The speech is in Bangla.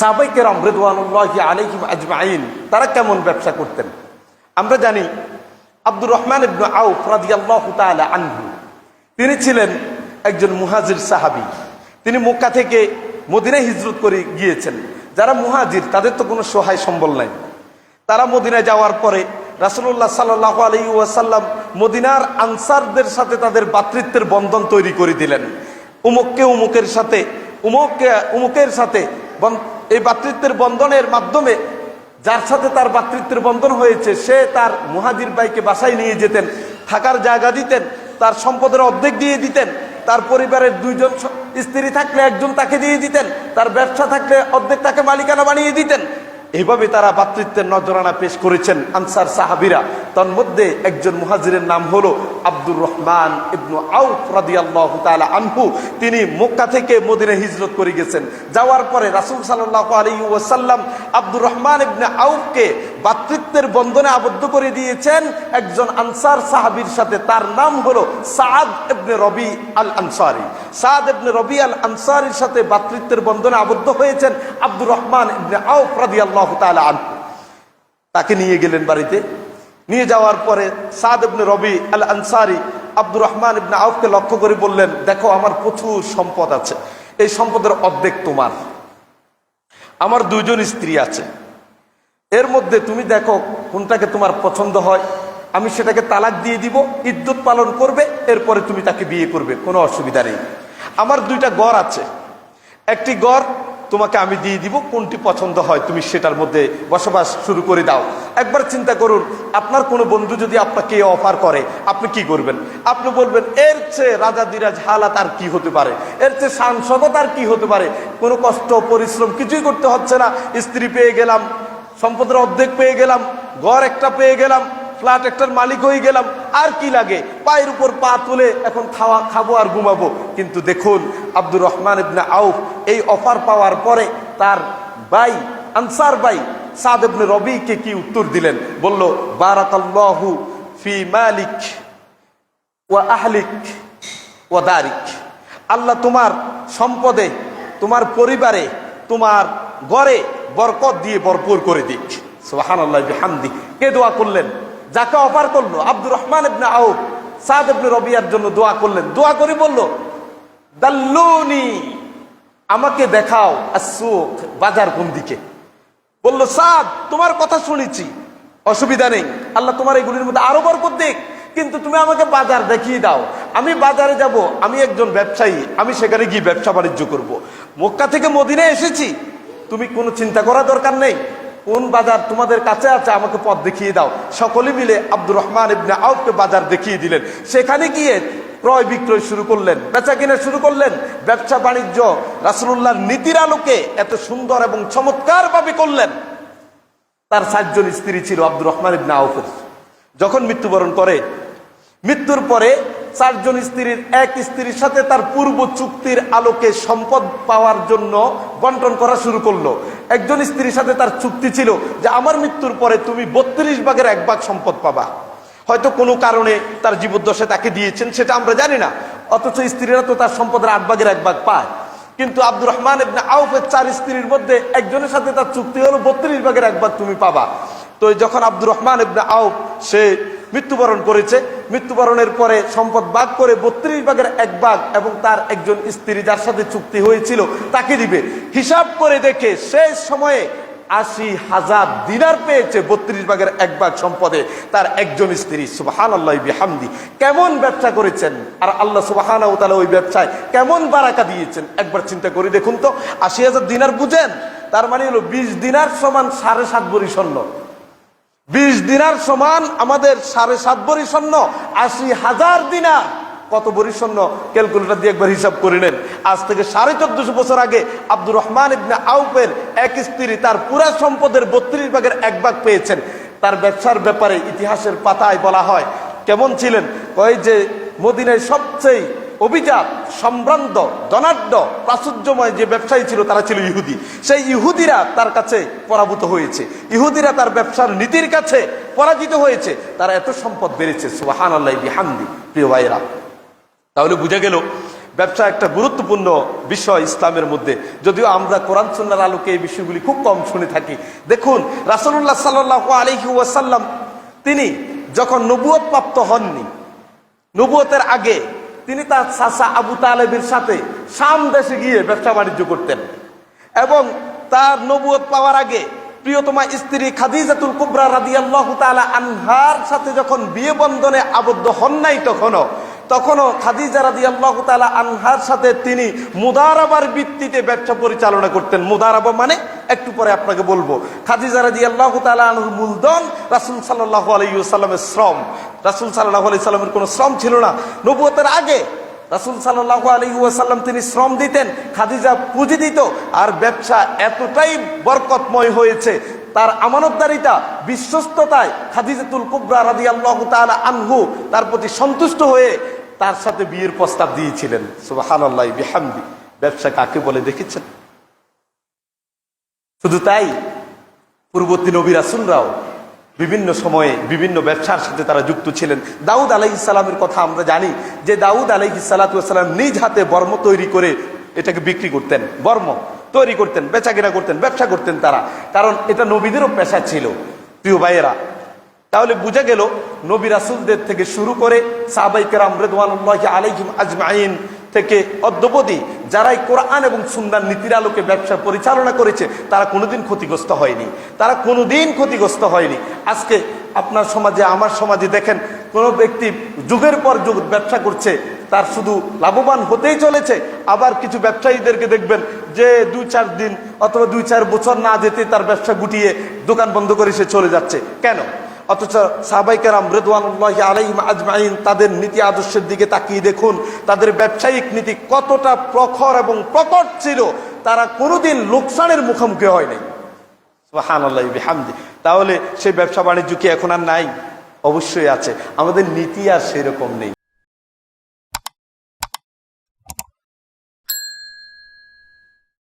সাহাবাইকে রমরেদানুল্লাহ আলাইহিম আজমাইন, তারা কেমন ব্যবসা করতেন? আমরা জানি আব্দুর রহমান ইবনু আউফ রাদিয়াল্লাহু আনহু, তিনি ছিলেন একজন মুহাজির সাহাবী। তিনি মক্কা থেকে মদিনায় হিজরত করে গিয়েছেন। যারা মুহাজির, তাদের তো কোনো সহায় সম্বল নাই। তারা মদিনায় যাওয়ার পরে রাসুল্লাহ সাল্লাহ আলী ওয়াসাল্লাম মদিনার আনসারদের সাথে তাদের বাতৃত্বের বন্ধন তৈরি করে দিলেন। উমুককে উমুকের সাথে, উমুককে উমুকের সাথে এই বাতৃত্বের বন্ধনের মাধ্যমে, যার সাথে তার বাতৃত্বের বন্ধন হয়েছে, সে তার মুহাজির ভাইকে বাসায় নিয়ে যেতেন, থাকার জায়গা দিতেন, তার সম্পদের অর্ধেক দিয়ে দিতেন, তার পরিবারের দুইজন স্ত্রী থাকলে একজন তাকে দিয়ে দিতেন, তার ব্যবসা থাকলে অর্ধেক তাকে মালিকানা বানিয়ে দিতেন। এইভাবে তারা বাতৃত্বের নজরানা পেশ করেছেন আনসার সাহাবিরা। তন্মধ্যে একজন মুহাজিরের নাম হলো আব্দুর রহমান ইবনু আউফ রাদিয়াল্লাহু তাআলা আনহু। তিনি মক্কা থেকে মদিনা হিজরত করে গেছেন। যাওয়ার পরে রাসূল সাল্লাল্লাহু আলাইহি ওয়াসাল্লাম আব্দুর রহমান ইবনে আউফকে বাতৃত্বের বন্ধনে আবদ্ধ করে দিয়েছেন। একজন আনসার সাহাবীর সাথে তার নাম হলো সাদ ইবনে রবি আল আনসারি সাদ ইবনে রবি আল আনসারির সাথে বাতৃত্বের বন্ধনে আবদ্ধ হয়েছেন আব্দুর রহমান ইবনে আউফ রাদিয়াল্লাহু তাআলা আনহু। তাকে নিয়ে গেলেন বাড়িতে। নিয়ে যাওয়ার পরে সাদ ইবনে রবি আল আনসারি আব্দুর রহমান ইবনে আউফকে লক্ষ্য করে বললেন, দেখো, আমার প্রচুর সম্পদ আছে। এই সম্পদের অর্ধেক তোমার। আমার দুইজন স্ত্রী আছে। এর মধ্যে তুমি দেখো কোনটাকে তোমার পছন্দ হয়। আমি সেটাকে তালাক দিয়ে দিব ইদ্যুৎ পালন করবে, এরপরে তুমি তাকে বিয়ে করবে। কোনো অসুবিধা নেই। আমার দুইটা গড় আছে। একটি গড় তোমাকে আমি দিয়ে দিব, কোনটি পছন্দ হয় তুমি সেটার মধ্যে বসবাস শুরু করে দাও। একবার চিন্তা করুন, আপনার কোনো বন্ধু যদি আপনাকে অফার করে, আপনি কি করবেন? আপনি বলবেন, এর চেয়ে রাজা দিরাজ হালাত আর কি হতে পারে? এর চেয়ে সাংসদত আর কি হতে পারে? কোনো কষ্ট, পরিশ্রম কিছুই করতে হচ্ছে না। স্ত্রী পেয়ে গেলাম, সম্পদের অর্ধেক পেয়ে গেলাম, ঘর একটা পেয়ে গেলাম ফ্ল্যাট একটার মালিক হয়ে গেলাম। আর কি লাগে? পায়ের উপর পা তুলে এখন খাওয়া, খাব আর ঘুমাবো। কিন্তু দেখুন, আব্দুর রহমান ইবনে আউফ এই অফার পাওয়ার পরে তার ভাই, আনসার ভাই সাদ ইবনে রবিকে কি উত্তর দিলেন? বলল, বারাকাল্লাহু ফি মালিক ওয়া আহলিক ওয়া দারিক। আল্লাহ তোমার সম্পদে, তোমার পরিবারে, তোমার ঘরে বরকত দিয়ে ভরপুর করে দিক। সুবাহান আল্লাহ কে দোয়া করলেন? যাকে অফার করল, আব্দুর রহমান ইবনে আউফ, সাদ ইবনে রবিয়ার জন্য দোয়া করলেন। দোয়া করে বলল, দাল্লুনি, আমাকে দেখাও আসুক বাজার কোন দিকে? বলল, সাদ, তোমার কথা শুনেছি, অসুবিধা নেই। আল্লাহ তোমার এগুলির মধ্যে আরও বরকত দেখ কিন্তু তুমি আমাকে বাজার দেখিয়ে দাও। আমি বাজারে যাব, আমি একজন ব্যবসায়ী, আমি সেখানে গিয়ে ব্যবসা বাণিজ্য করব। মক্কা থেকে মদিনে এসেছি, তুমি কোনো চিন্তা করা দরকার নেই। কোন বাজার তোমাদের কাছে আছে আমাকে পথ দেখিয়ে দাও। সকলে মিলে আব্দুর রহমান ইবনে আউফকে বাজার দেখিয়ে দিলেন। সেখানে গিয়ে ক্রয় বিক্রয় শুরু করলেন, বেচা কিনা শুরু করলেন, ব্যবসা বাণিজ্য রাসুল্লাহর নীতির আলোকে এত সুন্দর এবং চমৎকার ভাবে করলেন। তার সাতজন স্ত্রী ছিল আব্দুর রহমান ইবনে আউফের। যখন মৃত্যুবরণ করে, মৃত্যুর পরে চারজন স্ত্রীর এক স্ত্রীর সাথে তার পূর্ব চুক্তির আলোকে সম্পদ পাওয়ার জন্য বন্টন করা শুরু করল। একজন স্ত্রীর সাথে তার চুক্তি ছিল যে, আমার মৃত্যুর পরে তুমি বত্রিশ ভাগের এক ভাগ সম্পদ পাবা। হয়তো কোনো কারণে তার জীবদ্দশে তাকে দিয়েছেন, সেটা আমরা জানি না। অথচ স্ত্রীরা তো তার সম্পদের আট ভাগের এক ভাগ পায়। কিন্তু আব্দুর রহমান ইবনে আউফের চার স্ত্রীর মধ্যে একজনের সাথে তার চুক্তি হলো, বত্রিশ ভাগের এক ভাগ তুমি পাবা। তো যখন আব্দুর রহমান ইবনে আউফ, সে মৃত্যুবরণ করেছে। মৃত্যুবরণের পরে সম্পদ ভাগ করে বত্রিশ ভাগের এক ভাগ এবং তার একজন স্ত্রী যার সাথে চুক্তি হয়েছিল, তাকে দিবে। হিসাব করে দেখে শেষ সময়ে আশি হাজার দিনার পেয়েছে বত্রিশ ভাগের এক ভাগ সম্পদে তার একজন স্ত্রী। সুবাহান আল্লাহ বিহামদি। কেমন ব্যবসা করেছেন? আর আল্লাহ সুবাহান ওই ব্যবসায় কেমন বারাকা দিয়েছেন? একবার চিন্তা করে দেখুন তো। আশি হাজার দিনার বুঝেন? তার মানে হলো বিশ দিনার সমান সাড়ে সাত স্বর্ণ। বিশ দিনার সমান আমাদের সাড়ে সাত স্বর্ণ, আশি হাজার দিনার। কত স্বর্ণ? ক্যালকুলেটর দিয়ে একবার হিসাব করে নেন। আজ থেকে সাড়ে চোদ্দশো বছর আগে আব্দুর রহমান ইবনে আউফের এক স্ত্রী তার পুরা সম্পদের বত্রিশ ভাগের এক ভাগ পেয়েছেন। তার ব্যবসার ব্যাপারে ইতিহাসের পাতায় বলা হয়, কেমন ছিলেন? কয় যে, মদিনায় সবচেয়ে অভিজাত, সম্ভ্রান্ত, ধনাঢ্য, প্রাচুর্যময় যে ব্যবসায়ী ছিল তারা ছিল ইহুদি। সেই ইহুদিরা তার কাছে পরাভূত হয়েছে। ইহুদিরা তার ব্যবসার নীতির কাছে পরাজিত হয়েছে। তারা এত সম্পদ বেড়েছে সুবাহান আল্লাহ বিহান্দি প্রিয় ভাইরা তাহলে বুঝা গেল, ব্যবসা একটা গুরুত্বপূর্ণ বিষয় ইসলামের মধ্যে। যদিও আমরা কোরআন সুন্নার আলোকে এই বিষয়গুলি খুব কম শুনে থাকি। দেখুন রাসুল্লাহ সাল্লাহ আলহি ওয়াসাল্লাম, তিনি যখন নবুয়ত প্রাপ্ত হননি, নবুয়তের আগে তিনি তার চাষা আবু তালেবের সাথে সাম দেশে গিয়ে ব্যবসা বাণিজ্য করতেন। এবং তার নবুয়ত পাওয়ার আগে প্রিয়তমা স্ত্রী খাদিজাতুল কুবরা রাদিয়াল্লাহু তাআলা আনহার সাথে যখন বিয়ে বন্ধনে আবদ্ধ হন নাই তখনও তখনও খাদিজা রাদিয়াল্লাহু তাআলা আনহার সাথে তিনি মুদারাবার ভিত্তিতে ব্যবসা পরিচালনা করতেন। মুদারাবা মানে একটু পরে আপনাকে বলব। খাদিজা রাদিয়াল্লাহু তাআলা আনহুর মূলধন রাসূল সাল্লাল্লাহু আলাইহি ওয়াসাল্লামের শ্রম। রাসূল সাল্লাহ আলাইহি সাল্লামের কোনো শ্রম ছিল না। নবুয়তের আগে রাসুল সাল্লাহ আলী ওয়াসাল্লাম তিনি শ্রম দিতেন, খাদিজা পুঁজি দিত, আর ব্যবসা এতটাই বরকতময় হয়েছে। তার আমানতদারিতা বিশ্বস্ততায় খাদিজাতুল কুবরা রাদি আল্লাহ তাআলা আনহু তার প্রতি সন্তুষ্ট হয়ে তার সাথে বিয়ের প্রস্তাব দিয়েছিলেন। সুবাহান ব্যবসা কাকে বলে দেখেছেন? শুধু তাই, পূর্ববর্তী নবী রাসুলরাও বিভিন্ন সময়ে বিভিন্ন ব্যবসার সাথে তারা যুক্ত ছিলেন। দাউদ আলাহ ইসলামের কথা আমরা জানি যে দাউদ আলাহ সালাতাম নিজ হাতে বর্ম তৈরি করে এটাকে বিক্রি করতেন। বর্ম তৈরি করতেন, বেচাকেনা করতেন, ব্যবসা করতেন তারা। কারণ এটা নবীদেরও পেশা ছিল। প্রিয় ভাইয়েরা তাহলে বুঝা গেল নবী রাসুলদের থেকে শুরু করে সাহাবাইকেরাম রেদওয়ানুল্লাহ আলাইহিম আজমাইন থেকে অদ্যবধি যারাই কোরআন এবং সুন্দর নীতির আলোকে ব্যবসা পরিচালনা করেছে, তারা কোনোদিন ক্ষতিগ্রস্ত হয়নি। তারা কোনোদিন ক্ষতিগ্রস্ত হয়নি। আজকে আপনার সমাজে, আমার সমাজে দেখেন, কোনো ব্যক্তি যুগের পর যুগ ব্যবসা করছে, তার শুধু লাভবান হতেই চলেছে, আবার কিছু ব্যবসায়ীদেরকে দেখবেন যে দুই চার দিন অথবা দুই চার বছর না যেতে তার ব্যবসা গুটিয়ে দোকান বন্ধ করে সে চলে যাচ্ছে। কেন? অথচ সাহাবাইকারাম রেদওয়ানুল্লাহ আলাইম আজমাইন তাদের নীতি আদর্শের দিকে তাকিয়ে দেখুন, তাদের ব্যবসায়িক নীতি কতটা প্রখর এবং প্রকট ছিল, তারা কোনোদিন লোকসানের মুখোমুখি হয় নাই। বিহামদি। তাহলে সেই ব্যবসা বাণিজ্য কি এখন আর নাই? অবশ্যই আছে। আমাদের নীতি আর সেরকম নেই।